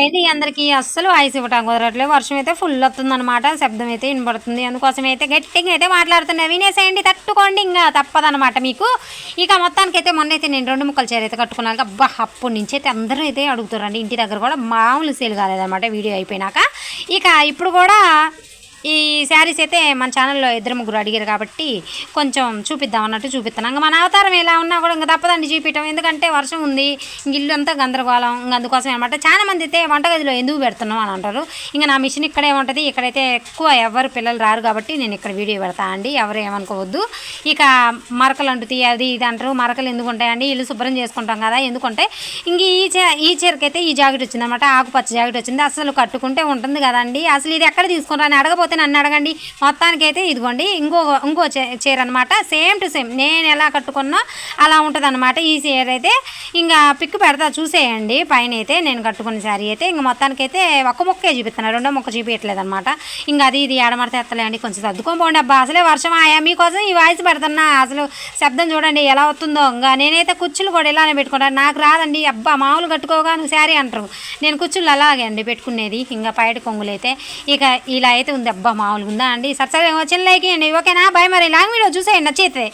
ఏంటి అందరికి అస్సలు వాయిస్ ఇవ్వటం కుదరట్లేదు. వర్షం అయితే ఫుల్ వస్తుంది అనమాట శబ్దం అయితే వినబడుతుంది అందుకోసం అయితే గట్టిగా అయితే మాట్లాడుతున్నా. వినేసేయండి. తట్టుకోండి ఇంకా. తప్పదనమాట మీకు. ఇక మొత్తానికి అయితే మొన్న అయితే నేను రెండు ముక్కలు చీర అయితే కట్టుకున్నాను అబ్బా అప్పటి నుంచి అయితే అందరూ అయితే అడుగుతారండి ఇంటి దగ్గర కూడా మామూలు సేల్ కాలేదన్నమాట. వీడియో అయిపోయినాక. ఇక ఇప్పుడు కూడా ఈ శారీస్ అయితే మన ఛానల్లో ఇద్దరు ముగ్గురు అడిగారు కాబట్టి కొంచెం చూపిద్దాం అన్నట్టు చూపిస్తున్నాం. ఇంకా మన అవతారం ఎలా ఉన్నా కూడా ఇంకా తప్పదండి చూపించడం ఎందుకంటే వర్షం ఉంది ఇంక ఇల్లు అంతా గందరగోళం ఇంక అందుకోసం అనమాట చాలా మంది అయితే వంటగదిలో ఎందుకు పెడుతున్నాం అని అంటారు. ఇంకా నా మిషన్ ఇక్కడే ఉంటుంది ఇక్కడైతే ఎక్కువ ఎవరు పిల్లలు రారు కాబట్టి నేను ఇక్కడ వీడియో పెడతా అండి ఎవరు ఏమనుకోవద్దు. ఇక మరకలు అంటుతాయి అది ఇది అంటారు. మరకలు ఎందుకు ఉంటాయండి? ఇల్లు శుభ్రం చేసుకుంటాం కదా ఎందుకంటే ఇంక ఈ చే ఈ చీరకైతే ఈ జాకెట్ వచ్చిందనమాట ఆకుపచ్చ జాకెట్ వచ్చింది. అసలు కట్టుకుంటే ఉంటుంది కదండి. అసలు ఇది ఎక్కడ తీసుకున్నారని లేకపోతే నన్ను అడగండి. మొత్తానికి అయితే ఇదిగోండి ఇంకో ఇంకో చీర అనమాట సేమ్ టు సేమ్. నేను ఎలా కట్టుకున్నా అలా ఉంటుంది అనమాట ఈ చీర అయితే. ఇంకా పిక్ పెడతా చూసేయండి. పైన అయితే నేను కట్టుకున్న శారీ అయితే ఇంక మొత్తానికి అయితే ఒక్క మొక్కే చూపిస్తున్నాను రెండో మొక్క చూపించట్లేదు అనమాట ఇంకా అది ఇది ఏడమడితే ఎత్తలేండి. కొంచెం సర్దుకొని పోండి అబ్బా అసలే వర్షం ఆయా మీకోసం ఈ వాయిస్ పెడుతున్నా. అసలు శబ్దం చూడండి ఎలా వస్తుందో. ఇంకా నేనైతే కుచ్చులు కూడా ఇలానే పెట్టుకుంటాను నాకు రాదండి. అబ్బా మామూలు కట్టుకోగా నువ్వు శారీ అంటారు. నేను కుచ్చులు అలాగే అండి పెట్టుకునేది. ఇంకా పైట కొంగులు అయితే ఇక ఇలా అయితే ఉంది. అబ్బా మామూలుగా ఉందా అండి? సత్సంగా వచ్చిన లైక్ అండి ఓకేనా? బాయ్ మరి. లాంగ్ వీడియో చూసేయండి. నచ్చితే.